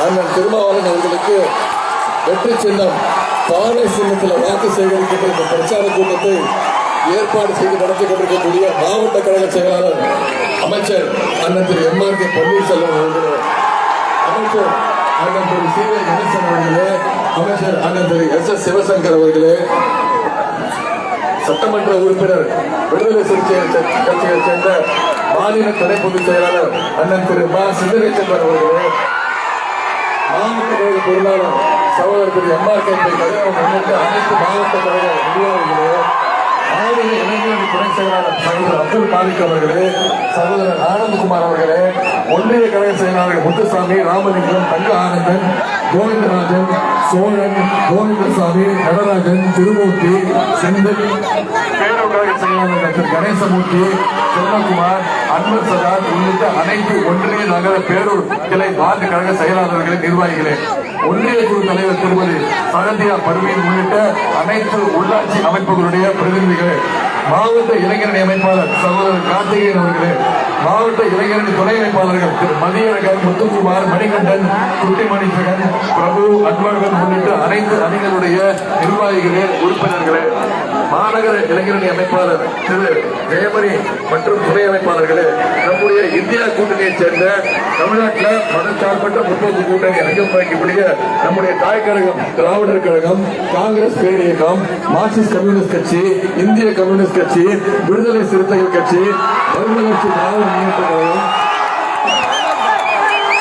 அண்ணன் திருமாவளவன் அவர்களுக்கு வெற்றி சின்னம் பானை சின்னத்தில் வாக்கு சேகரிக்கின்ற இந்த பிரச்சார கூட்டத்தை ஏற்பாடு செய்து நடத்தி கொண்டிருக்கக்கூடிய மாவட்ட கழக செயலாளர் அமைச்சர் அண்ணன் திரு எம் ஆர் கே பன்னீர்செல்வம் அவர்களே. அமைச்சர் அண்ணன் திரு சி வே கணேசன் அவர்களே அமைச்சர் அண்ணன் திரு எஸ் எஸ் சிவசங்கர் அவர்களே. சட்டமன்ற உறுப்பினர் விடுதலை சிறுத்தை கட்சியைச் சேர்ந்த மாநில துணை பொதுச் செயலாளர் அண்ணன் திரு மா சிந்தரேசன் அவர்களே. மாவட்ட கழக பொருளாளர் சகோதரர் திரு எம் ஆர் கழகம் உள்ளிட்ட அனைத்து மாவட்ட கழக நிர்வாகிகளே மாநில இளைஞரணி துணை செயலாளர் சகோதரர் அப்துல் மாலிக் அவர்களே சகோதரர் ஆனந்தகுமார் அவர்களே ஒன்றிய கழக செயலாளர் முத்துசாமி ராமலிங்கம் தங்க ஆனந்தன் கோவிந்தராஜன் சோழன் கோவிந்தசாமி நடராஜன் திருமூர்த்தி செந்தில் பேரூராக செயலாளர் டாக்டர் கணேசமூர்த்தி செல்வகுமார் அன்பர் சதார் உள்ளிட்ட அனைத்து ஒன்றிய நகர பேரூர் கிளை வார்டு கழக செயலாளர்களே நிர்வாகிகளே ஒன்றிய குழு தலைவர் திருமதி சகந்தியா பர்வீன் உள்ளிட்ட அனைத்து உள்ளாட்சி அமைப்புகளுடைய பிரதிநிதிகளே மாவட்ட இளைஞரணி அமைப்பாளர் சகோதரர் கார்த்திகேயன் அவர்களே மாவட்ட இளைஞரணி துணை அமைப்பாளர்கள் திரு மதியழகன் முத்துக்குமார் மணிகண்டன் குட்டிமணி ஜெகன் பிரபு அன்பழகன் உள்ளிட்ட அனைத்து அணிகளுடைய நிர்வாகிகளே உறுப்பினர்களே மாநகர இளைஞரணி அமைப்பாளர் திரு ஜெயமணி மற்றும் துணை அமைப்பாளர்களே நம்முடைய இந்தியா கூட்டணியைச் சேர்ந்த தமிழ்நாட்டில் மதச்சார்பற்ற முற்போக்கு கூட்டணி அங்கம் வகிக்கக்கூடிய நம்முடைய தாய் கழகம் திராவிடர் கழகம் காங்கிரஸ் பேரியக்கம் மார்க்சிஸ்ட் கம்யூனிஸ்ட் கட்சி இந்திய கம்யூனிஸ்ட் கட்சி விடுதலை சிறுத்தைகள் கட்சி மறுமலர்ச்சி திராவிட முன்னேற்ற கழகம்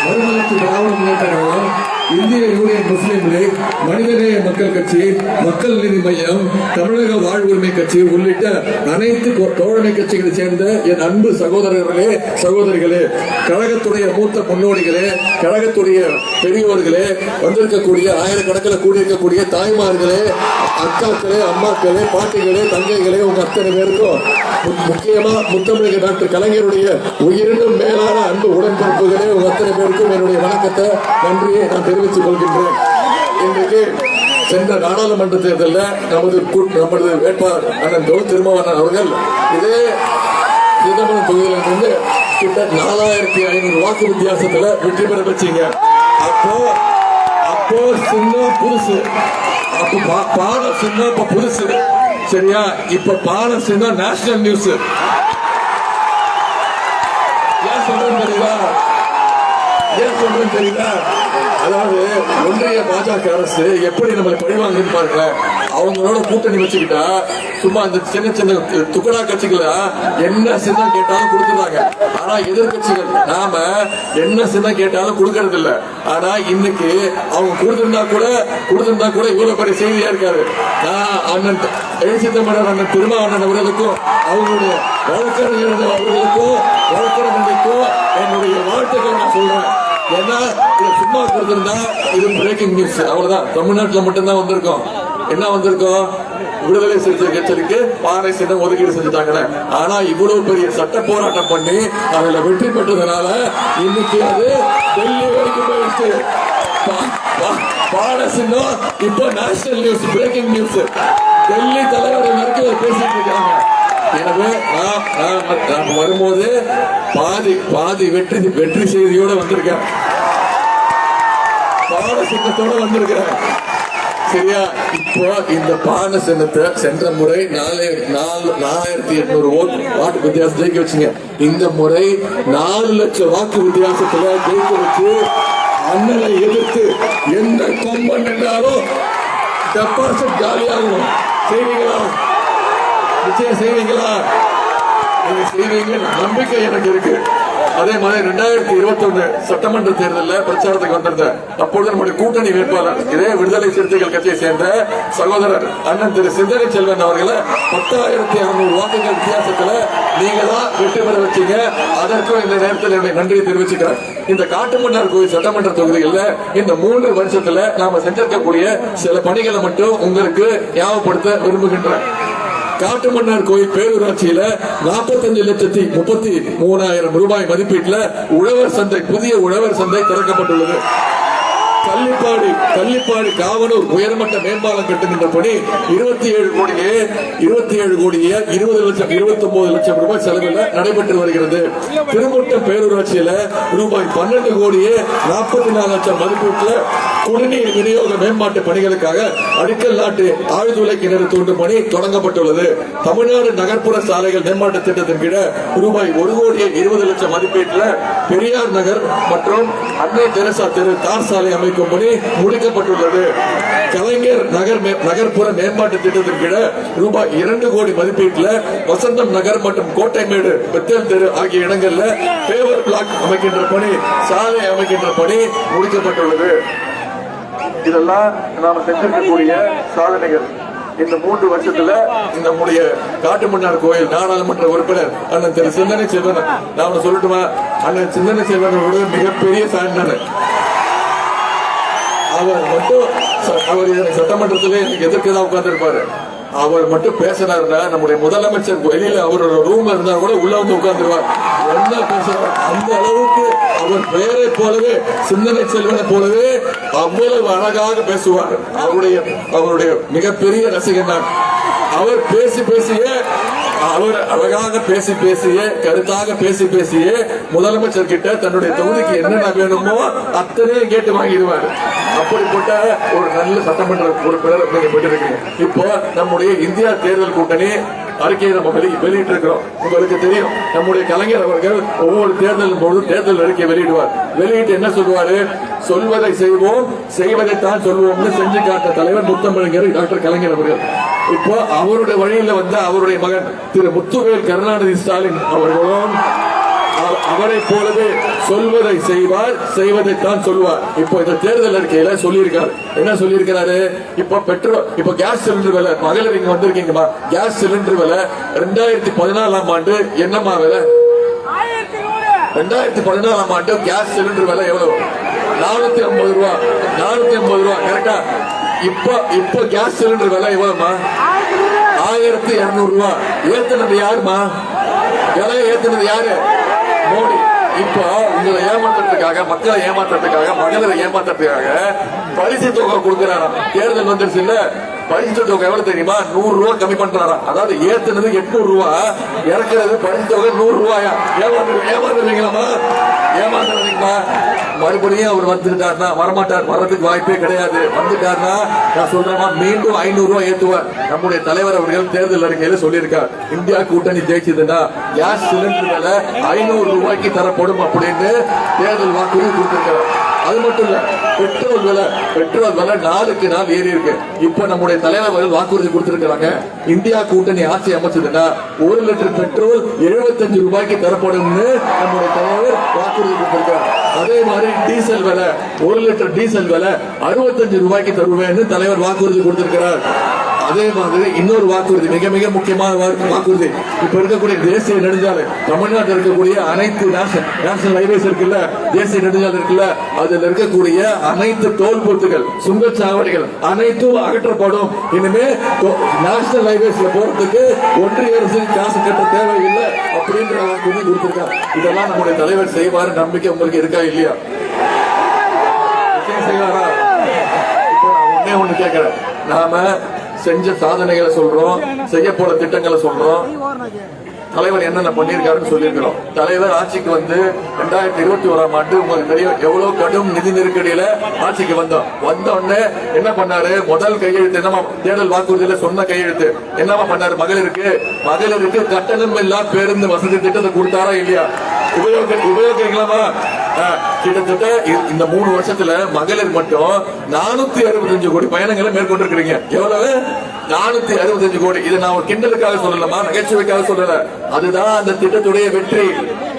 மறுமலர்ச்சி திராவிட முன்னேற்ற கழகம் இந்திய யூனியன் முஸ்லீம் லீக் மனிதநேய மக்கள் கட்சி மக்கள் நீதி மையம் தமிழக வாழ்வுரிமை கட்சி உள்ளிட்ட அனைத்து தோழமை கட்சிகளை சேர்ந்த என் அன்பு சகோதரர்களே சகோதரிகளே கழகத்துடைய மூத்த முன்னோடிகளே கழகத்துடைய பெரியோர்களே வந்திருக்கக்கூடிய ஆயிரக்கணக்கில் கூடியிருக்கக்கூடிய தாய்மார்களே அக்காக்களே அம்மாக்களே பாட்டிகளே தங்கைகளே உங்க அத்தனை பேருக்கும் முக்கியமா முத்தமிழக டாக்டர் கலைஞருடைய உயிரினும் மேலான அன்பு உடன்பிறப்புகளே உங்க அத்தனை பேருக்கும் என்னுடைய வணக்கத்தை நன்றியை நான் தெரிவித்துக் கொள்கின்றேன் இன்றைக்கு சென்ற நாடாளுமன்ற தேர்தலில் நமது நமது வேட்பாளர் அண்ணன் தொல் திருமாவண்ணன் அவர்கள் இதே சிதம்பரம் தொகுதியிலிருந்து கிட்ட நாலாயிரத்தி ஐநூறு வாக்கு வித்தியாசத்துல வெற்றி பெற வச்சீங்க. அப்போ அப்போ சின்ன புதுசு. அப்போ பா- பாலம் சின்ன இப்ப புதுசு. சரியா? இப்ப பாலம் சின்ன நேஷனல் நியூஸ் ஏன் சொல்றேன்னு தெரியுதா ஏன் சொல்றேன்னு தெரியுதா அதாவது ஒன்றிய பாஜக அரசு எப்படி நம்மளை பழிவாங்கன்னு பாருங்க அவங்களோட கூட்டணி வச்சுக்கிட்டா சும்மா அந்த சின்ன சின்ன துக்கடா கட்சிகள என்ன சின்ன கேட்டாலும் கொடுத்துறாங்க ஆனா எதிர்கட்சிகள் நாம என்ன சின்ன கேட்டாலும் கொடுக்கறது இல்ல ஆனா இன்னைக்கு அவங்க கொடுத்திருந்தா கூட கொடுத்திருந்தா கூட இவ்வளவு பெரிய செய்தியா இருக்காரு. நான் அண்ணன் எழுச்சி தமிழர் அண்ணன் திருமாவண்ணன் அவர்களுக்கும் அவங்களுடைய வழக்கறிஞர் அவர்களுக்கும் வழக்கறிஞர்களுக்கும் என்னுடைய வாழ்த்துக்கள் நான் சொல்றேன். ஏன்னா இதை சும்மா கொடுத்துருந்தா இது பிரேக்கிங் நியூஸ் அவ்வளவுதான். தமிழ்நாட்டுல மட்டும்தான் வந்திருக்கோம். என்ன வந்திருக்கோம்? விடுதலை சிறுத்தை கட்சிக்கு பாறை சின்னம் ஒதுக்கீடு செஞ்சுட்டாங்க ஆனா இவ்வளவு பெரிய சட்ட போராட்டம் பண்ணி அதுல வெற்றி பெற்றதுனால இன்னைக்கு அது டெல்லி வரைக்கும் போயிடுச்சு. பாட சின்னம் இப்போ national news breaking news Delhi தலைவர் வரைக்கும் பேசிட்டு இருக்காங்க. எனவே நான் நான் வரும்போது பாதி பாதி வெற்றி வெற்றி செய்தியோட வந்திருக்கேன். பாட சின்னத்தோட வந்திருக்கிறேன். சரியா? இப்போ இந்த பான சின்னத்தை சென்ற முறை நாலு நாலு நாலாயிரத்தி எட்நூறு ஓட்டு வாக்கு வித்தியாசம் ஜெயிக்க வச்சுங்க. இந்த முறை நாலு லட்சம் வாக்கு வித்தியாசத்துல ஜெயிக்க வச்சு அண்ணனை எதிர்த்து எந்த கொம்பன் என்றாலும் டெபாசிட் காலியாகணும் சரிங்களா நிச்சயம் செய்வீங்களா? நீங்க செய்வீங்க நம்பிக்கை எனக்கு இருக்கு. அதே மாதிரி ரெண்டாயிரத்தி இருபத்தி ஒண்ணு சட்டமன்ற தேர்தலில் பிரச்சாரத்துக்கு வந்திருந்தேன் அப்பொழுது நம்முடைய கூட்டணி வேட்பாளர் இதே விடுதலை சிறுத்தைகள் கட்சியை சேர்ந்த சகோதரர் அண்ணன் திரு சிந்தனை செல்வன் அவர்களை பத்தாயிரத்தி அறுநூறு வாக்குகள் வித்தியாசத்துல நீங்க தான் வெற்றி பெற வச்சீங்க. அதற்கும் இந்த நேரத்தில் என்னுடைய நன்றியை தெரிவிச்சுக்கிறேன். இந்த காட்டுமன்னார் கோயில் சட்டமன்ற தொகுதிகளில் இந்த மூன்று வருஷத்துல நாம செஞ்சிருக்கக்கூடிய சில பணிகளை மட்டும் உங்களுக்கு ஞாபகப்படுத்த விரும்புகின்றேன். காட்டுமன்னார் கோயில் பேரூராட்சியில 45 லட்சத்தி முப்பத்தி மூணாயிரம் ரூபாய் மதிப்பீட்டுல உழவர் சந்தை புதிய உழவர் சந்தை திறக்கப்பட்டுள்ளது. கள்ளிப்பாடி கள்ளிப்பாடி காவலூர் உயர்மட்ட மேம்பாலம் கட்டுகின்ற பணி இருபத்தி ஏழு கோடியே இருபத்தி ஏழு கோடியே இருபது லட்சம் இருபத்தி ஒன்பது லட்சம் ரூபாய் செலவில் நடைபெற்று வருகிறது. திருமுட்டம் பேரூராட்சியில ரூபாய் பன்னெண்டு கோடியே நாற்பத்தி நாலு லட்சம் மதிப்பீட்டில் குடிநீர் விநியோக மேம்பாட்டு பணிகளுக்காக அடிக்கல் நாட்டு ஆழ்துளை கிணறு தோண்டும் பணி தொடங்கப்பட்டுள்ளது. தமிழ்நாடு நகர்ப்புற சாலைகள் மேம்பாட்டு திட்டத்தின் கீழ ரூபாய் ஒரு கோடியே இருபது லட்சம் மதிப்பீட்டில் பெரியார் நகர் மற்றும் அன்னை தெரசா தெரு தார் சாலை அமைக்கும் பணி முடிக்கப்பட்டுள்ளது கலைஞர் நகர் மே- நகர்ப்புற மேம்பாட்டு திட்டத்தின் கீழ ரூபாய் இரண்டு கோடி மதிப்பீட்டில் வசந்தம் நகர் மற்றும் கோட்டைமேடு பெத்தேல் தெரு ஆகிய இடங்கள்ல பேவர் பிளாக் அமைக்கின்ற பணி சாலை அமைக்கின்ற பணி முடிக்கப்பட்டுள்ளது. இதெல்லாம் நாம செஞ்சிருக்கக்கூடிய சாதனைகள். இந்த மூன்று வருஷத்துல இந்த நம்முடைய காட்டுமன்னார் கோயில் நாடாளுமன்ற உறுப்பினர் அண்ணன் திரு சிந்தனை செல்வன் நாம சொல்லட்டுமா? அண்ணன் சிந்தனை செல்வனோட மிகப்பெரிய சாதனை அவர் மட்டும் ச- அவர் எனக்கு சட்டமன்றத்திலே எனக்கு எதிர்க்க தான் உட்கார்ந்துருப்பாரு. அவர் மட்டும் பேசினாருன்னா நம்முடைய முதலமைச்சர் வெளியில அவரோட ரூம்ல இருந்தா கூட உள்ள வந்து உட்கார்ந்துருவார் என்ன பேசுறார்? அந்த அளவுக்கு அவர் பெயரை போலவே சிந்தனை செல்வனை போலவே அவ்வளவு அழகாக பேசுவார். அவருடைய அவருடைய மிகப்பெரிய ரசிகன் தான் அவர் பேசி பேசியே அவர் அழகாக பேசி பேசியே கருத்தாக பேசி பேசியே முதலமைச்சர் கிட்ட தன்னுடைய தொகுதிக்கு என்னென்ன வேணுமோ அத்தனையும் கேட்டு வாங்கிடுவார். அப்படிப்பட்ட ஒரு நல்ல சட்டமன்ற உறுப்பினர் நீங்க பெற்றிருக்கீங்க இப்போ நம்முடைய இந்தியா தேர்தல் கூட்டணி அறிக்கையை நம்ம வெளி வெளியிட்டு இருக்கிறோம் உங்களுக்கு தெரியும். நம்முடைய கலைஞர் அவர்கள் ஒவ்வொரு தேர்தலின் போது தேர்தல் அறிக்கை வெளியிடுவார். வெளியிட்டு என்ன சொல்லுவாரு? சொல்வதை செய்வோம் செய்வதைத்தான் சொல்வோம்னு செஞ்சு காட்ட தலைவர் முத்தமிழங்கர் டாக்டர் கலைஞர் அவர்கள். இப்போ அவருடைய வழியில வந்த அவருடைய மகன் திரு முத்துவேல் கருணாநிதி ஸ்டாலின் அவர்களும் அவ- அவரைப் போலவே சொல்வதை செய்வார் செய்வதைத்தான் சொல்வார். இப்போ இந்த தேர்தல் அறிக்கையில சொல்லியிருக்காரு. என்ன சொல்லியிருக்கிறாரு? இப்போ பெட்ரோல் இப்போ கேஸ் சிலிண்டர் விலை மகளிர் இங்க வந்திருக்கீங்கம்மா. கேஸ் சிலிண்டர் விலை ரெண்டாயிரத்தி பதினாலாம் ஆண்டு என்னம்மா விலை? ரெண்டாயிரத்தி பதினாலாம் ஆண்டு கேஸ் சிலிண்டர் விலை எவ்வளவு? நானூத்தி ஐம்பது ரூபா. நானூத்தி ஐம்பது ரூபா. கரெக்டா? இப்போ இப்போ கேஸ் சிலிண்டர் விலை எவ்வளவுமா ஆயிரத்தி இருநூறு ரூபா. ஏத்துனது யாருமா விலை ஏத்துனது யாரு? மோடி. இப்போ உங்களை ஏமாற்றத்துக்காக மக்களை ஏமாற்றத்துக்காக மகளிரை ஏமாற்றத்துக்காக பரிசு தொகை கொடுக்கிறாராம். தேர்தல் வந்துருச்சு இல்ல பரிசு தொகை எவ்வளவு தெரியுமா? நூறு ரூபா கம்மி பண்றாராம் அதாவது ஏத்துனது எட்நூறு ரூபா இறக்குறது பரிசு தொகை நூறு ரூபாயா? ஏமாந்து ஏமாத்துறீங்களா ஏமாந்துருவீங்களா மறுபடியும் அவர் வந்துட்டாருன்னா வரமாட்டார் வர்றதுக்கு வாய்ப்பே கிடையாது. வந்துட்டார்னா நான் சொல்றேன் மீண்டும் ஐநூறு ரூபாய் ஏற்றுவார் நம்முடைய தலைவர் அவர்கள் தேர்தல் அறிக்கையில சொல்லியிருக்கார். இந்தியா கூட்டணி ஜெயிச்சதுன்னா கேஸ் சிலிண்டர் விலை ஐநூறு ரூபாய்க்கு தரப்படும் அப்படின்னு தேர்தல் வாக்குறுதி கொடுத்திருக்கிறார். அது மட்டும் இல்ல பெட்ரோல் விலை பெட்ரோல் விலை நாளுக்கு நாள் ஏறி இருக்கு. இப்ப நம்முடைய தலைவர் வாக்குறுதி கொடுத்திருக்கிறாங்க. இந்தியா கூட்டணி ஆட்சி அமைச்சதுன்னா ஒரு லிட்டர் பெட்ரோல் 75 ரூபாய்க்கு தரப்படும்னு நம்முடைய தலைவர் வாக்குறுதி கொடுத்திருக்கார் அதே மாதிரி டீசல் விலை ஒரு லிட்டர் டீசல் விலை 65 ரூபாய்க்கு தருவேன்னு தலைவர் வாக்குறுதி கொடுத்திருக்கிறார். அதே மாதிரி இன்னொரு வாக்குறுதி மிக மிக முக்கியமான வாக்கு- வாக்குறுதி. இப்ப இருக்கக்கூடிய தேசிய நெடுஞ்சாலை தமிழ்நாட்டில் இருக்கக்கூடிய அனைத்து நேஷனல் ஹைவேஸ் இருக்குல்ல தேசிய நெடுஞ்சாலை இருக்குல்ல அதுல இருக்கக்கூடிய அனைத்து டோல் பூத்துகள் சுங்கச்சாவடிகள் அனைத்தும் அகற்றப்படும். இனிமே நேஷனல் ஹைவேஸ்ல போறதுக்கு ஒன்றிய அரசு காசு கட்ட தேவையில்லை அப்படின்ற வாக்குறுதி கொடுத்திருக்காங்க. இதெல்லாம் நம்முடைய தலைவர் செய்வார் நம்பிக்கை உங்களுக்கு இருக்கா இல்லையா? செய்வாரா? ஒன்னே ஒண்ணு கேட்கிறேன். நாம செஞ்ச சாதனைகளை சொல்றோம் செய்ய போற திட்டங்களை சொல்றோம். தலைவர் என்னென்ன பண்ணியிருக்காருன்னு சொல்லியிருக்கிறோம். தலைவர் ஆட்சிக்கு வந்து ரெண்டாயிரத்தி இருபத்தி ஓராம் ஆண்டு உங்களுக்கு தெரியும் எவ்வளவு கடும் நிதி நெருக்கடியில ஆட்சிக்கு வந்தோம். வந்த உடனே என்ன பண்ணாரு? முதல் கையெழுத்து என்னமா? தேர்தல் வாக்குறுதியில சொன்ன கையெழுத்து. என்னமா பண்ணாரு? மகளிருக்கு. மகளிருக்கு கட்டணம் இல்லா பேருந்து வசதி திட்டத்தை கொடுத்தாரா இல்லையா? உபயோக உபயோகிக்கலாமா? கிட்டத்தட்ட இந்த மூணு வருஷத்துல மகளிர் மட்டும் நானூத்தி அறுபத்தஞ்சு கோடி பயணங்களை மேற்கொண்டிருக்கிறீங்க. எவ்வளவு? நானூத்தி அறுபத்தஞ்சு கோடி. இதை நான் ஒரு கிண்டலுக்காக சொல்லலாமா நகைச்சுவைக்காக சொல்லல. அதுதான் அந்த திட்டத்துடைய வெற்றி.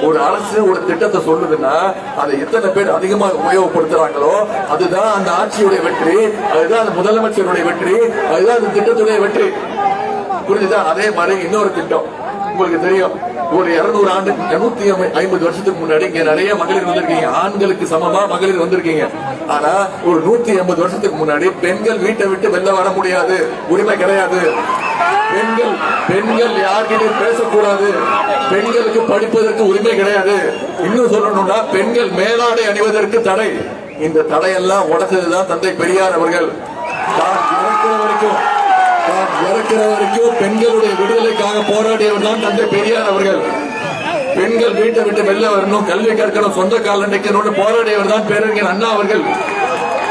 ஒரு அரசு ஒரு திட்டத்தை சொல்லுதுன்னா அதை எத்தனை பேர் அதிகமாக உபயோகப்படுத்துறாங்களோ அதுதான் அந்த ஆட்சியுடைய வெற்றி அதுதான் அந்த முதலமைச்சருடைய வெற்றி அதுதான் அந்த திட்டத்துடைய வெற்றி. புரிஞ்சுதான் அதே மாதிரி இன்னொரு திட்டம். உங்களுக்கு தெரியும். ஒரு இருநூறு ஆண்டு இருநூத்தி ஐம்பது வருஷத்துக்கு முன்னாடி இங்க நிறைய மகளிர் வந்திருக்கீங்க. ஆண்களுக்கு சமமா மகளிர் வந்திருக்கீங்க. ஆனா ஒரு நூத்தி ஐம்பது வருஷத்துக்கு முன்னாடி பெண்கள் வீட்டை விட்டு வெளில வர முடியாது. உரிமை கிடையாது. பெண்கள் பெண்கள் யார்கிட்டையும் பேசக்கூடாது. பெண்களுக்கு படிப்பதற்கு உரிமை கிடையாது. இன்னும் சொல்லணும்னா பெண்கள் மேலாடை அணிவதற்கு தடை. இந்த தடையெல்லாம் உடச்சதுதான் தந்தை பெரியார் அவர்கள். தான் வரைக்கும் இறக்குற வரைக்கும் பெண்களுடைய விடுதலைக்காக போராடியவர் தான் தந்தை பெரியார் அவர்கள். பெண்கள் வீட்டை விட்டு வெளில வரணும் கல்வி கற்கணும் சொந்த கால நிற்கணும்னு போராடியவர் தான் பேரறிஞர் அண்ணா அவர்கள்.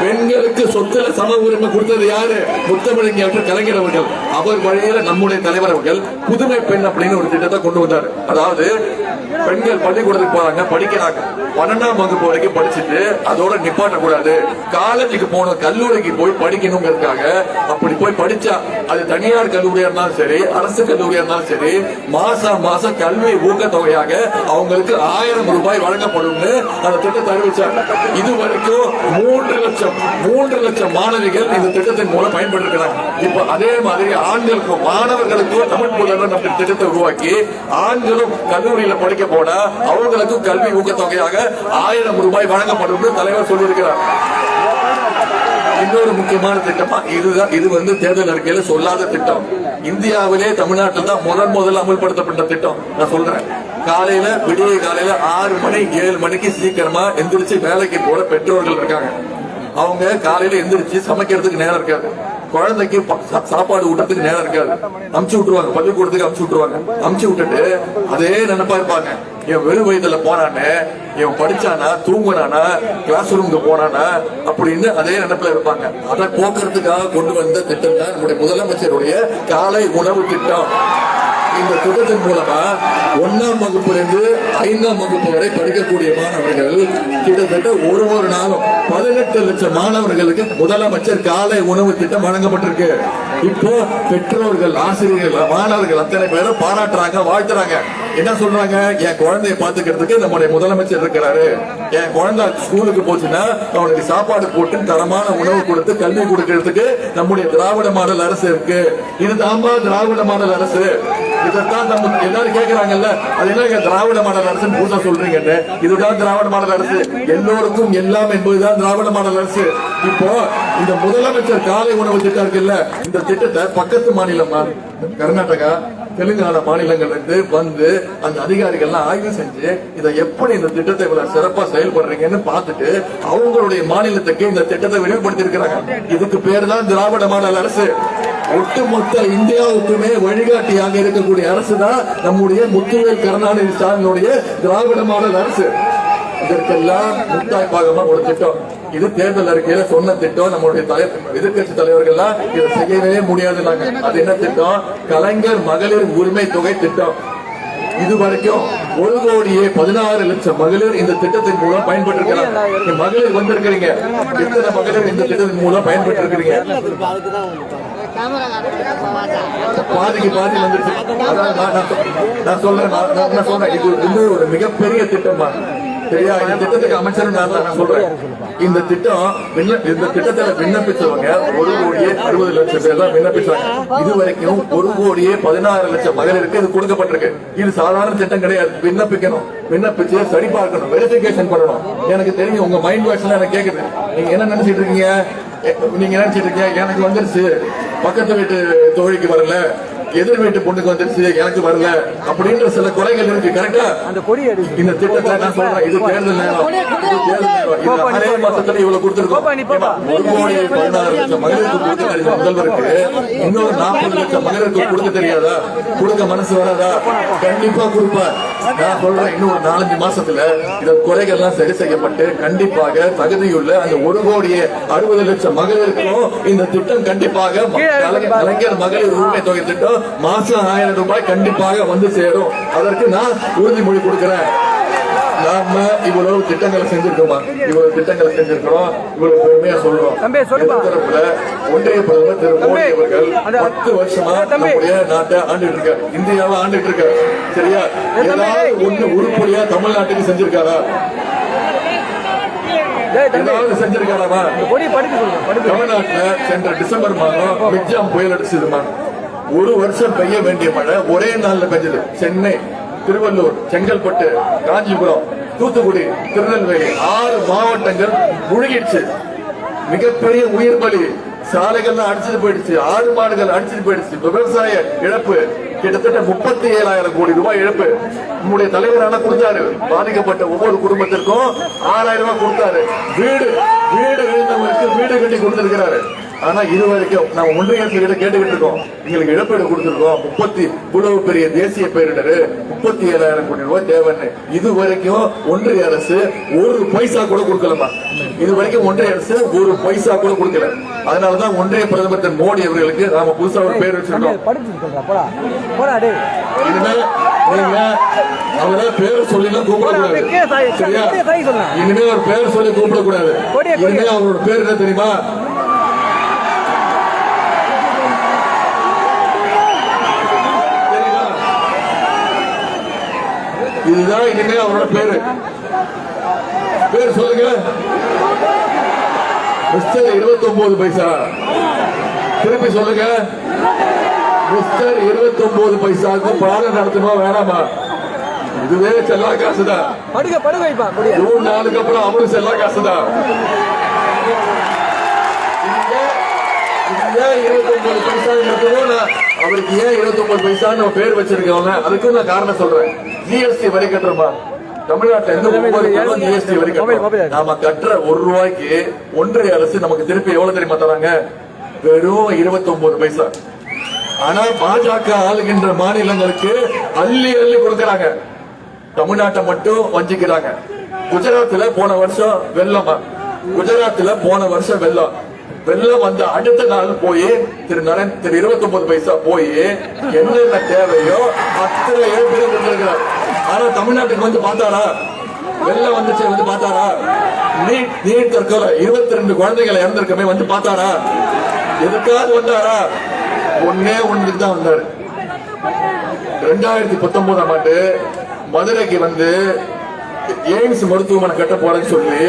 பெண்களுக்கு சொத்துல சம உரிமை கொடுத்தது யாரு? முத்தமிழஞ்சர் கலைஞர் அவர்கள். அவர் வழியில நம்முடைய தலைவர் அவர்கள் புதுமை பெண் அப்படின்னு ஒரு திட்டத்தை கொண்டு வந்தார். அதாவது பெண்கள் பள்ளிக்கூடத்துக்கு போறாங்க படிக்கிறாங்க. பன்னெண்டாம் வகுப்பு வரைக்கும் படிச்சுட்டு அதோட நிப்பாட்ட கூடாது காலேஜுக்கு போகணும் கல்லூரிக்கு போய் படிக்கணுங்கிறதுக்காக அப்படி போய் படிச்சா அது தனியார் கல்லூரியா இருந்தாலும் சரி அரசு கல்லூரியா இருந்தாலும் சரி மாசம் மாசம் கல்வி ஊக்கத்தொகையாக அவங்களுக்கு ஆயிரம் ரூபாய் வழங்கப்படும்னு அந்த திட்டத்தை அறிவிச்சாங்க. இது வரைக்கும் மூன்று லட்சம் மூன்று லட்சம் மாணவிகள் இந்த திட்டத்தின் மூலம் பயன்படுத்துகிறாங்க இப்ப அதே மாதிரி ஆண்களுக்கும் மாணவர்களுக்கும் தமிழ் புலவர் நம்ம திட்டத்தை உருவாக்கி ஆண்களும் கல்லூரியில படிக்க போனா அவங்களுக்கும் கல்வி ஊக்கத்தொகையாக ஆயிரம் ரூபாய் வழங்கப்படும் தலைவர் சொல்லியிருக்கிறார். இன்னொரு முக்கியமான திட்டமா? இதுதான் இது வந்து தேர்தல் அறிக்கையில சொல்லாத திட்டம். இந்தியாவிலே தமிழ்நாட்டில் தான் முதன் முதல்ல அமல்படுத்தப்பட்ட திட்டம். நான் சொல்றேன். காலையில விடிய காலையில ஆறு மணி ஏழு மணிக்கு சீக்கிரமா எந்திரிச்சு வேலைக்கு போற பெற்றோர்கள் இருக்காங்க. அவங்க காலையில எந்திரிச்சு சமைக்கிறதுக்கு நேரம் இருக்காது. குழந்தைக்கு சா- சாப்பாடு ஊட்டுறதுக்கு நேரம் இருக்காது. அமுச்சு விட்டுருவாங்க. பள்ளிக்கூடத்துக்கு அமுச்சு விட்டுருவாங்க. அமுச்சு விட்டுட்டு அதே நினைப்பா இருப்பாங்க. என் வெறும் வயதுல போனானே இவன் படிச்சானா தூங்குனானா கிளாஸ் ரூமுக்கு போனானா அப்படின்னு அதே நினைப்புல இருப்பாங்க. அதை போக்குறதுக்காக கொண்டு வந்த திட்டம் தான் நம்முடைய முதலமைச்சருடைய காலை உணவு திட்டம். இந்த திட்டத்தின் மூலமா ஒன்னாம் வகுப்பிலிருந்து ஐந்தாம் வகுப்பு வரை படிக்கக்கூடிய மாணவர்கள் கிட்டத்தட்ட ஒரு ஒரு நாளும் பதினெட்டு லட்சம் மாணவர்களுக்கு முதலமைச்சர் காலை உணவு திட்டம் வழங்கப்பட்டிருக்கு. இப்போ பெற்றோர்கள் ஆசிரியர்கள் மாணவர்கள் அத்தனை பேரும் பாராட்டுறாங்க வாழ்த்துறாங்க. என்ன சொல்றாங்க? என் குழந்தைய பாத்துக்கிறதுக்கு நம்முடைய முதலமைச்சர் இருக்கிறாரு. என் குழந்தை ஸ்கூலுக்கு போச்சுன்னா அவனுக்கு சாப்பாடு போட்டு தரமான உணவு கொடுத்து கல்வி கொடுக்கறதுக்கு நம்முடைய திராவிட மாடல் அரசு இருக்கு. இது தாம்பா திராவிட மாடல் அரசு. இதைத்தான் நம்ம எல்லாரும் கேக்குறாங்கல்ல அது என்ன திராவிட மாடல் அரசு புதுசா சொல்றீங்கன்னு இதுதான் திராவிட மாடல் அரசு. எல்லோருக்கும் எல்லாம் என்பதுதான் திராவிட மாடல் அரசு. இப்போ இந்த முதலமைச்சர் காலை உணவு திட்டம் இருக்குல்ல இந்த திட்டத்தை பக்கத்து மாநிலம் கர்நாடகா தெலுங்கானா மாநிலங்கள் இருந்து வந்து அந்த அதிகாரிகள்லாம் ஆய்வு செஞ்சு இதை எப்படி இந்த திட்டத்தை இவ்வளவு சிறப்பா செயல்படுறீங்கன்னு பார்த்துட்டு அவங்களுடைய மாநிலத்துக்கு இந்த திட்டத்தை விரிவுபடுத்தி இருக்கிறாங்க இதுக்கு பேர் தான் திராவிட மாடல் அரசு. ஒட்டுமொத்த இந்தியாவுக்குமே வழிகாட்டியாக இருக்கும் இருக்கக்கூடிய அரசு தான் நம்முடைய முத்துவேல் கருணாநிதி ஸ்டாலினுடைய திராவிட மாடல் அரசு. இதற்கெல்லாம் முத்தாய்ப்பாகமா ஒரு திட்டம். இது தேர்தல் அறிக்கையில சொன்ன திட்டம் நம்மளுடைய தலைவர் எதிர்கட்சி தலைவர்கள்லாம் இதை செய்யவே முடியாது அது என்ன திட்டம்? கலைஞர் மகளிர் உரிமை தொகை திட்டம். இது வரைக்கும் ஒரு கோடியே பதினாறு லட்சம் மகளிர் இந்த திட்டத்தின் மூலம் பயன்பட்டு நீங்க மகளிர் வந்திருக்கிறீங்க. எத்தனை மகளிர் இந்த திட்டத்தின் மூலம் பயன்பெற்றிருக்கிறீங்க? பாதிக்கு பாதி வந்துருச்சு. நான் சொல்றேன் நான் சொல்றேன். இது வந்து ஒரு மிகப்பெரிய திட்டமா. சரியா? இந்த திட்டத்துக்கு அமைச்சர் நான் நான் சொல்றேன். இந்த திட்டம் இந்த திட்டத்துல விண்ணப்பிச்சவங்க ஒரு கோடியே அறுபது லட்சம் பேர் தான் விண்ணப்பிச்சாங்க. இது வரைக்கும் ஒரு கோடியே பதினாறு லட்சம் மகளிருக்கு இது கொடுக்கப்பட்டிருக்கு. இது சாதாரண திட்டம் கிடையாது. விண்ணப்பிக்கணும். விண்ணப்பிச்சு சரி பார்க்கணும் வெரிஃபிகேஷன் பண்ணணும். எனக்கு தெரியும் உங்க மைண்ட் வாய்ஸ் எனக்கு கேக்குது. நீங்க என்ன நினைச்சிட்டு இருக்கீங்க? நீங்க என்ன நினைச்சிட்டு இருக்கீங்க? எனக்கு வந்துருச்சு. பக்கத்து வீட்டு தோழிக்கு வரல. எதிர் வீட்டு பொண்ணுக்கு வந்துருச்சு எனக்கு வரல அப்படின்ற சில குறைகள் இருக்கு. கரெக்டா அந்த கொடி எடு இந்த திட்டத்தை நான் சொல்றேன் இது தேர்தல் நேரம். இது மாசத்துல இவ்வளவு கொடுத்திருக்கோம். ஒரு கோடி பதினாறு லட்சம் மகளிருக்கு தெரிஞ்ச முதல்வருக்கு இன்னொரு நாற்பது லட்சம் மகளிருக்கு கொடுக்க தெரியாதா? கொடுக்க மனசு வராதா? கண்டிப்பா கொடுப்பார் நான் சொல்றேன் இன்னும் ஒரு நாலஞ்சு மாசத்துல இந்த குறைகள்லாம் சரி செய்யப்பட்டு கண்டிப்பாக தகுதியுள்ள அந்த ஒரு கோடியே அறுபது லட்சம் மகளிருக்கும் இந்த திட்டம் கண்டிப்பாக கலைஞர் மகளிர் உரிமை தொகை திட்டம் மாசம் ஆயிரம் ரூபாய் கண்டிப்பாக வந்து சேரும். அதற்கு நான் உறுதிமொழி கொடுக்கிறேன். நாம இவ்வளவு திட்டங்களை செஞ்சிருக்கோமா? இவ்வளவு திட்டங்களை செஞ்சிருக்கிறோம். இவ்வளவு பெருமையா சொல்றோம். எதிர்த்தரப்புல ஒன்றிய பிரதமர் திரு மோடி அவர்கள் பத்து வருஷமா. நம்முடைய நாட்டை ஆண்டுட்டு இருக்காரு. இந்தியாவை ஆண்டுட்டு இருக்காரு. சரியா. ஏதாவது ஒண்ணு உருப்படியா தமிழ்நாட்டுக்கு செஞ்சிருக்காரா? படிக்க தமிழ்நாட்டுல சென்ற டிசம்பர் மாதம் மிக்ஜாம் புயல் அடிச்சதுமா? ஒரு வருஷம் பெய்ய வேண்டிய மழை ஒரே நாள்ல பெஞ்சது. சென்னை திருவள்ளூர் செங்கல்பட்டு காஞ்சிபுரம் தூத்துக்குடி திருநெல்வேலி ஆறு மாவட்டங்கள் முழுகிடுச்சு. மிகப்பெரிய உயிர் பலி. சாலைகள்லாம் அடிச்சுட்டு போயிடுச்சு. ஆடு மாடுகள் அடிச்சுட்டு போயிடுச்சு. விவசாய இழப்பு. கிட்டத்தட்ட முப்பத்தி ஏழாயிரம் கோடி ரூபாய் இழப்பு. நம்முடைய தலைவரான கொடுத்தாரு. பாதிக்கப்பட்ட ஒவ்வொரு குடும்பத்திற்கும் ஆறாயிரம் ரூபாய் கொடுத்தாரு. வீடு வீடு வீடு கட்டி கொடுத்திருக்கிறாரு. ஆனா இது வரைக்கும் நம்ம ஒன்றிய அரசுகிட்ட கேட்டுக்கிட்டு இருக்கோம் எங்களுக்கு இழப்பீடு கொடுத்திருக்கோம். முப்பத்தி இவ்வளவு பெரிய தேசிய பேரிடர் முப்பத்தி ஏழாயிரம் கோடி ரூபாய் தேவைன்னு. இது வரைக்கும் ஒன்றிய அரசு ஒரு பைசா கூட கொடுக்கலமா இது வரைக்கும் ஒன்றிய அரசு ஒரு பைசா கூட கொடுக்கல. அதனாலதான் ஒன்றிய பிரதமர் திரு மோடி அவர்களுக்கு நாம புதுசா ஒரு பேர் வச்சிருக்கோம். படிச்சு சொல்றா போடா. போடா டேய் இனிமே நீங்க அவரை பேர் சொல்லி எல்லாம் கூப்பிடக்கூடாது. அப்படியே சாய் சரியா? அப்படியே சாய் சொல்லலாம். இனிமே ஒரு பேர் சொல்லி கூப்பிடக்கூடாது. கொடிய, கொடிய. இனிமே அவரோட பேர் என்ன தெரியுமா? இதுதான் இனிமே அவரோட பேரு. பேர் சொல்லுங்க. மிஸ்டர் இருபத்தி ஒன்பது பைசா. திருப்பி சொல்லுங்க. மிஸ்டர் இருபத்தி ஒன்பது பைசாவுக்கு பாடம் நடத்தணுமா வேணாமா? இதுவே செல்லா காசுதான். வைப்பா கொடிய ஜூன் நாளுக்கு அப்புறம் அவரும் செல்லா காசுதான். இருபத்தி ஒன்பது பைசா இருக்கணும் நான் அவருக்கு ஏன் இருபத்தி ஒன்பது பைசா நம்ம பேர் வச்சிருக்கோங்க அதுக்கும் நான் காரணம் சொல்றேன். ஜிஎஸ்டி வரி கட்டுறோமா? தமிழ்நாட்டுல எந்த ஒவ்வொரு ஜிஎஸ்டி வரி கட்டுறோம். நாம கட்டுற ஒரு ரூபாய்க்கு ஒன்றிய அரசு நமக்கு திருப்பி எவ்வளவு தெரியுமா தராங்க? வெறும் இருபத்தி ஒன்பது பைசா. ஆனா பாஜக ஆளுகின்ற மாநிலங்களுக்கு அள்ளி அள்ளி கொடுக்கறாங்க. தமிழ்நாட்டை மட்டும் வஞ்சிக்கிறாங்க. குஜராத்ல போன வருஷம் வெள்ளமா? குஜராத்ல போன வருஷம் வெள்ளம். வெள்ளம் வந்து அடுத்த நாள் போய் திரு நரன் திரு இருபத்தி ஒன்பது பைசா போய் என்னென்ன தேவையோ அத்தனை இழப்பீடு கொடுத்திருக்கிறார் ஆனா தமிழ்நாட்டுக்கு வந்து பார்த்தாரா? வெள்ளம் வந்துச்சு வந்து பார்த்தாரா? நீட் நீட் தற்கொலை இருபத்தி ரெண்டு குழந்தைகளை இறந்திருக்கமே வந்து பார்த்தாரா? எதுக்காவது வந்தாரா? ஒன்னே ஒண்ணுக்கு தான் வந்தாரு. ரெண்டாயிரத்தி பத்தொன்பதாம் ஆண்டு மதுரைக்கு வந்து எய்ம்ஸ் மருத்துவமனை கட்ட போறேன்னு சொல்லி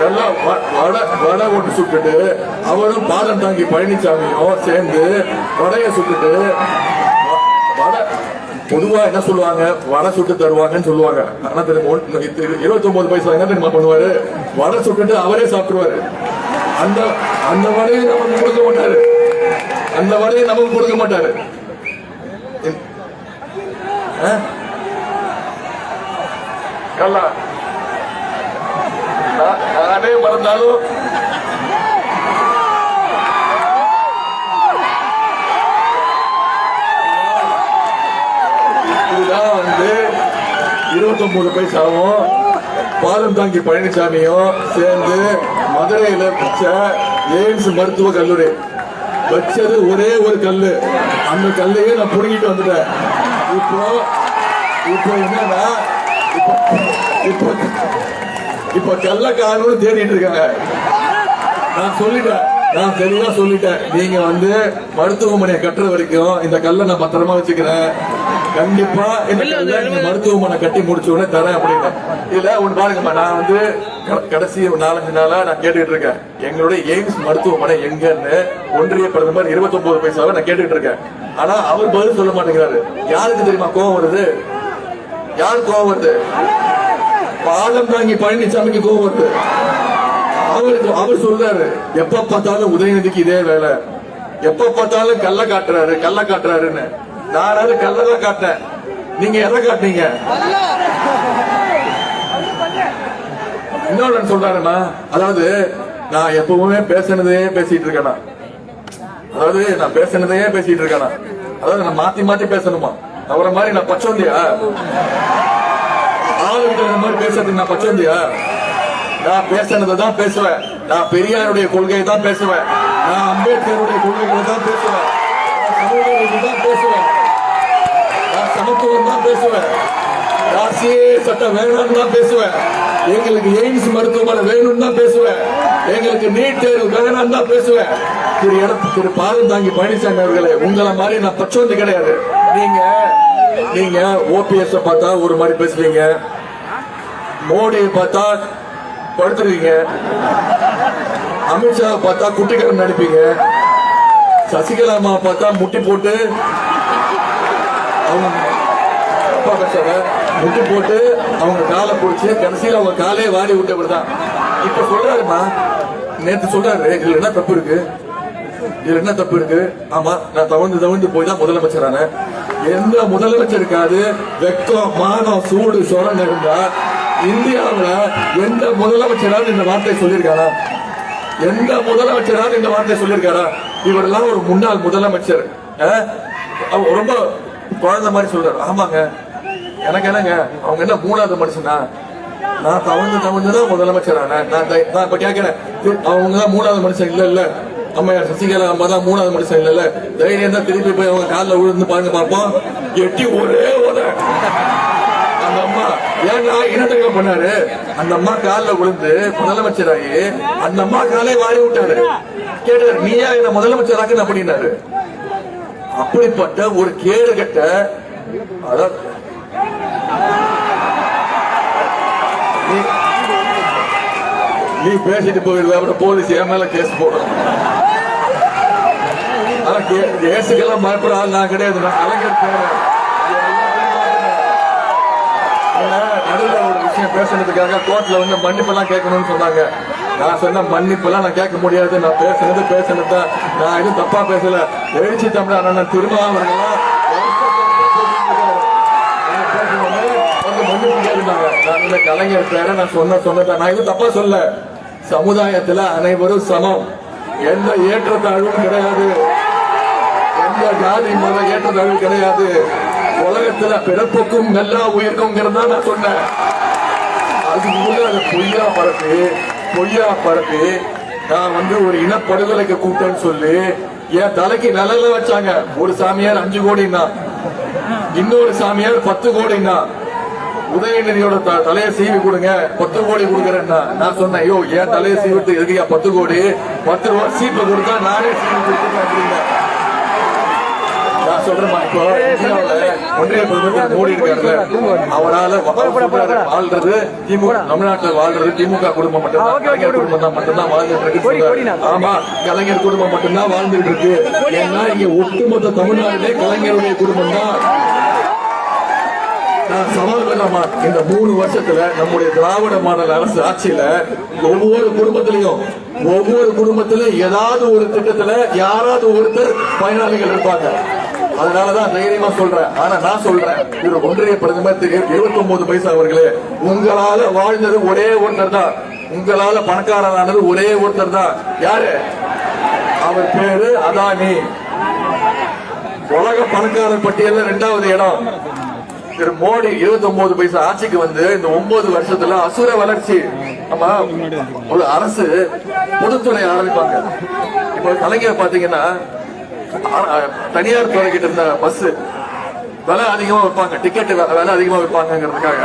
எல்லாம் வ- வடை வடை ஒன்று சுட்டுட்டு அவரும் பாதம் தாங்கி பழனிசாமியும் சேர்ந்து வடையை சுட்டுட்டு வ- வடை பொதுவா என்ன சொல்லுவாங்க? வடை சுட்டு தருவாங்கன்னு சொல்லுவாங்க. ஆனா தெரியுமா? இருபத்தி ஒன்பது பைசா என்ன தெரியுமா பண்ணுவாரு? வடை சுட்டுட்டு அவரே சாப்பிடுவாரு. அந்த அந்த வடையை நமக்கு கொடுக்க மாட்டாரு. அந்த வடையை நமக்கு கொடுக்க மாட்டாரு. ஆ? கல்லா கதையை மறந்தாலும் இதுதான் வந்து இருபத்தி ஒன்பது பைசாவும் பாலம் தாங்கி பழனிசாமியும் சேர்ந்து மதுரையில வச்ச எய்ம்ஸ் மருத்துவ கல்லூரி. வச்சது ஒரே ஒரு கல்லு. அந்த கல்லையே நான் புடுங்கிட்டு வந்துட்டேன். இப்போ இப்போ என்னன்னா இப்போ இப்போ இப்போ காரணம்னு தேடிட்டு இருக்காங்க. நான் சொல்லிட்டேன். நான் தெளிவா சொல்லிட்டேன். நீங்க வந்து மருத்துவமனையை கட்டுற வரைக்கும் இந்த கல்லை நான் பத்திரமா வச்சுக்கிறேன். கண்டிப்பா இந்த கல்லை நீங்க மருத்துவமனை கட்டி முடிச்ச உடனே தரேன் அப்படின்னு இதுல ஒண்ணு பாருங்கம்மா நான் வந்து கடைசி நாலஞ்சு நாளா நான் கேட்டுட்டு இருக்கேன். எங்களுடைய எய்ம்ஸ் மருத்துவமனை எங்கன்னு ஒன்றிய பிரதமர் 29 பைசாவை நான் கேட்டுட்டு இருக்கேன். ஆனா அவர் பதில் சொல்ல மாட்டேங்கிறாரு. யாருக்கு தெரியுமா கோவம் வருது? யார் கோவம் வருது? பாதம் தாங்கி பழனிசாமிக்கு கோவம் வருது. அவருக்கு அவர் சொல்றாரு எப்ப பார்த்தாலும் உதயநிதிக்கு இதே வேலை. எப்ப பார்த்தாலும் கள்ள காட்டுறாரு கள்ள காட்டுறாருன்னு. நானாவது கள்ள தான் காட்டினேன். நீங்க எதை காட்டுனீங்க? இன்னொன்னு சொல்றாருமா அதாவது நான் எப்பவுமே பேசினதே பேசிட்டு இருக்கேனா. அதாவது நான் பேசினதையே பேசிட்டு இருக்கேனா. அதாவது நான் மாத்தி மாத்தி பேசணுமா? அவரை மாதிரி நான் பச்சோந்தியா ஆளுகிட்ட மாதிரி நான் பச்சோந்தியா நான் பேசினதை தான் பேசுவேன். நான் பெரியாருடைய கொள்கையை தான் பேசுவேன். நான் அம்பேத்கருடைய கொள்கைகளை தான் பேசுவேன். தான் பேசுவேன். நான் சமத்துவம் தான் பேசுவேன். ராசியே சட்டம் வேணும்னு தான் பேசுவேன். எங்களுக்கு எய்ம்ஸ் மருத்துவமனை வேணும்னு தான் பேசுவேன். எங்களுக்கு நீட் தேர்வு வேணும்னு தான் பேசுவேன். திரு இடத்து திரு பாதம் தாங்கி பழனிசாமி அவர்களே உங்களை மாதிரி நான் பச்சோந்து கிடையாது. நீங்க நீங்க ஓபிஎஸ் பார்த்தா ஒரு மாதிரி பேசுவீங்க. மோடியை பார்த்தா படுத்துருவீங்க அமித்ஷா பார்த்தா குட்டிக்கரம் நடிப்பீங்க. சசிகலா அம்மா பார்த்தா முட்டி போட்டு அவங்க அப்பா பேசுறாங்க முட்டி போட்டு அவங்க காலை பிடிச்சி கடைசியில் அவங்க காலே வாரி விட்டவர் தான். இப்ப சொல்றாருமா நேற்று சொல்றாரு இதுல என்ன தப்பு இருக்கு? இதுல என்ன தப்பு இருக்கு? ஆமா நான் தவழ்ந்து தவழ்ந்து போய் தான் முதலமைச்சரான எந்த முதலமைச்சருக்காது வெக்கம் மானம் சூடு சொரணம் இருந்தா இந்தியாவில் எந்த முதலமைச்சராவது இந்த வார்த்தை சொல்லியிருக்காரா? எந்த முதலமைச்சராவது இந்த வார்த்தை சொல்லியிருக்காரா? இவரெல்லாம் ஒரு முன்னாள் முதலமைச்சர். அவர் ரொம்ப குழந்தை மாதிரி சொல்றாரு. ஆமாங்க. எனக்கு என்னங்க? அவங்க என்ன மூணாவது மனுஷனா? நான் தவழ்ந்து தவழ்ந்து தான் முதலமைச்சரான. நான் நான் இப்ப கேட்கிறேன். அவங்க தான் மூணாவது மனுஷன் இல்ல இல்ல அம்மையார் சசிகலா அம்மா தான் மூணாவது மனுஷன் இல்ல இல்ல தைரியம் தான் திருப்பி போய் அவங்க காலில் விழுந்து பாருங்க பார்ப்போம். எட்டி ஒரே உத. ஏன்னா என்னதுங்க பண்ணாரு? அந்த அம்மா கால்ல விழுந்து முதலமைச்சராகி அந்த அம்மா காலே வாரி விட்டாரு. கேட்டாரு நீயா என்ன முதலமைச்சராக்கு அப்படின்னாரு அப்படிப்பட்ட ஒரு கேடு கட்ட அதான். நீ- பேசிட்டு போயிருந்த அப்புறம் போலீஸ் என் மேல கேஸ் போடும். ஆனா கே- கேஸுக்கெல்லாம் பயப்படுற ஆள் நான் கிடையாது நான் கலைஞர் பேரன். ஏன்னா, ஒரு விஷயம் பேசுனதுக்காக கோர்ட்ல வந்து மன்னிப்பெல்லாம் கேட்கணும்னு சொன்னாங்க. நான் சொன்ன மன்னிப்பெல்லாம் நான் கேட்க முடியாது. நான் பேசுனது பேசுனது தான். நான் எதுவும் தப்பா பேசல. எழுச்சி தமிழ் அண்ணன் திருமாவர்கள்லாம் வந்து மன்னிப்பு நான் இந்த கலைஞர் பேரை நான் சொன்ன சொன்னதான் நான் எதுவும் தப்பா சொல்ல. சமுதாயத்துல அனைவரும் சமம். எந்த ஏற்றத்தாழ்வும் கிடையாது. எந்த ஜாதி மத ஏற்றத்தாழ்வு கிடையாது. உலகத்துல பிறப்புக்கும் எல்லா உயிருக்கும் தான் நான் சொன்னேன். அதுக்குள்ள அதை பொய்யா பரப்பி பொய்யா பரப்பி. நான் வந்து ஒரு இனப்படுகொலைக்கு கூப்பிட்டேன்னு சொல்லி என் தலைக்கு நிழல வச்சாங்க. ஒரு சாமியார் அஞ்சு கோடின்னா இன்னொரு சாமியார் பத்து கோடின்னா. உதயநிதியோட த- தலையை சீவி கொடுங்க பத்து கோடி கொடுக்குறேன்னா. நான் சொன்னேன் ஐயோ என் தலையை சீவிட்டு எதுக்கியா பத்து கோடி? பத்து ரூபா சீப்பை கொடுத்தா நானே சீவி கொடுத்துருக்கேன் அப்படின்னா நான் சொல்றேன் இப்போ இந்தியாவுல ஒன்றிய பிரதமர் மோடி வாழ்றது திமுக தமிழ்நாட்டுல வாழ்றது திமுக குடும்பம் மட்டும்தான். கலைஞர். குடும்பம் தான் மட்டும்தான் வாழ்ந்துட்டு இருக்கு. ஆமா கலைஞர் குடும்பம் மட்டும்தான் வாழ்ந்துட்டு இருக்கு. ஏன்னா இங்க ஒட்டுமொத்த தமிழ்நாட்டிலே கலைஞருடைய குடும்பம் தான். நான் சவால் பண்ணலாமா இந்த மூணு வருஷத்துல நம்முடைய திராவிட மாடல் அரசு ஆட்சியில ஒவ்வொரு குடும்பத்திலையும் ஒவ்வொரு குடும்பத்திலும் ஏதாவது ஒரு திட்டத்துல யாராவது ஒருத்தர் பயனாளிகள் இருப்பாங்க. அதனாலதான் தைரியமா சொல்றேன். ஆனா நான் சொல்றேன். இது ஒன்றிய பிரதமர் திரு இருபத்தி ஒன்பது பைசா அவர்களே உங்களால வாழ்ந்தது ஒரே ஒருத்தர் தான். உங்களால பணக்காரனானது ஒரே ஒருத்தர் தான். யாரு? அவர் பேரு அதானி. உலக பணக்காரர் பட்டியல ரெண்டாவது இடம். திரு மோடி 29 பைசா ஆட்சிக்கு வந்து இந்த ஒன்பது வருஷத்துல அசுர வளர்ச்சி. ஆமா ஒரு அரசு பொதுத்துறை ஆரம்பிப்பாங்க. இப்போ கலைஞர் பாத்தீங்கன்னா தனியார் துறை கிட்ட இருந்த பஸ் விலை அதிகமா வைப்பாங்க டிக்கெட் விலை அதிகமா வைப்பாங்கிறதுக்காக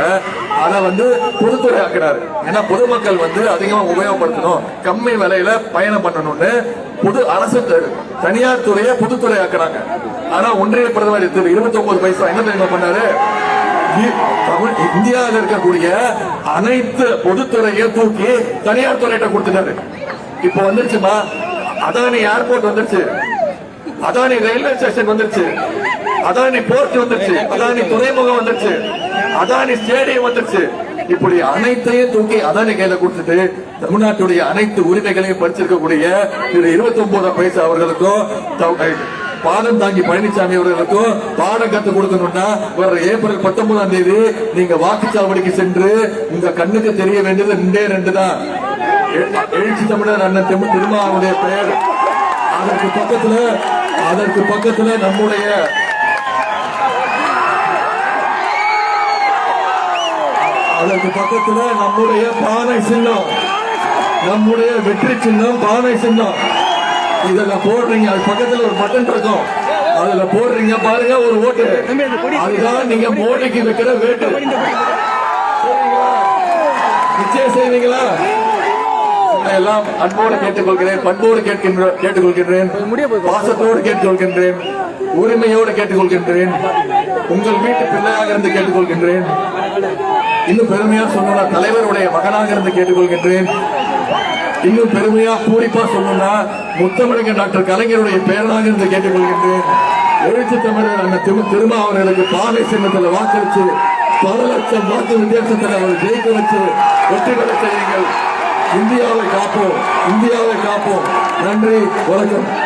அதை வந்து பொதுத்துறை ஆக்குறாரு. ஏன்னா பொதுமக்கள் வந்து அதிகமா உபயோகப்படுத்தணும். கம்மி விலையில பயணம் பண்ணணும்னு பொது அரசு தனியார் துறையை பொதுத்துறை ஆக்குறாங்க. ஆனா ஒன்றிய பிரதமர் திரு இருபத்தி ஒன்பது பைசா என்ன தெரியுமா பண்ணாரு? தமிழ் இந்தியாவில் இருக்கக்கூடிய அனைத்து பொதுத்துறையை தூக்கி தனியார் துறையிட்ட கொடுத்துட்டாரு. இப்ப வந்துருச்சுமா? அதானி ஏர்போர்ட் வந்துருச்சு. அதானி ரயில்வே ஸ்டேஷன் வந்துருச்சு. அதானி போர்ட் வந்துருச்சு. அதானி துறைமுகம் வந்துருச்சு. அதானி ஸ்டேடியம் வந்துருச்சு. இப்படி அனைத்தையும் தூக்கி அதானி கையில கொடுத்துட்டு தமிழ்நாட்டுடைய அனைத்து உரிமைகளையும் படிச்சிருக்கக்கூடிய திரு இருபத்தி ஒன்பது பைசா அவர்களுக்கும் பாடம் தாங்கி பழனிசாமி அவர்களுக்கும் பாடம் கத்து கொடுக்கணும்னா வர ஏப்ரல் பத்தொன்பதாம் தேதி நீங்க வாக்குச்சாவடிக்கு சென்று உங்க கண்ணுக்கு தெரிய வேண்டியது ரெண்டே ரெண்டு தான். எழுச்சி தமிழர் அண்ணன் திரும்ப திருமாவுடைய பெயர். அதற்கு பக்கத்துல அதற்கு பக்கத்துல நம்முடைய அதற்கு பக்கத்துல நம்முடைய பானை சின்னம். நம்முடைய வெற்றி சின்னம் பானை சின்னம். இதுல போடுறீங்க. அது பக்கத்துல ஒரு பட்டன் இருக்கும். அதுல போடுறீங்க பாருங்க ஒரு ஓட்டு. அதுதான் நீங்க மோடிக்கு வைக்கிற வேட்டு. நிச்சயம் செய்வீங்களா? உங்களை எல்லாம் அன்போடு கேட்டுக்கொள்கிறேன் பண்போடு கேட்கின்ற கேட்டுக்கொள்கின்றேன் பாசத்தோடு கேட்டுக்கொள்கின்றேன் உரிமையோடு கேட்டுக்கொள்கின்றேன் உங்கள் வீட்டு பிள்ளையாக இருந்து கேட்டுக்கொள்கின்றேன். இன்னும் பெருமையா சொன்னா தலைவருடைய மகனாக இருந்து கேட்டுக்கொள்கின்றேன். இன்னும் பெருமையா பூரிப்பா சொல்லணும்னா முத்தமிழக டாக்டர் கலைஞருடைய பேரனாக இருந்து கேட்டுக்கொள்கின்றேன். எழுச்சி தமிழர் அண்ணன் திரு திருமா அவர்களுக்கு பானை சின்னத்தில் வாக்களித்து பல லட்சம் வாக்கு வித்தியாசத்தில் அவர் ஜெயிக்க வச்சு வெற்றி பெற செய்யுங்கள். இந்தியாவை காப்போம். இந்தியாவை காப்போம். நன்றி வணக்கம்.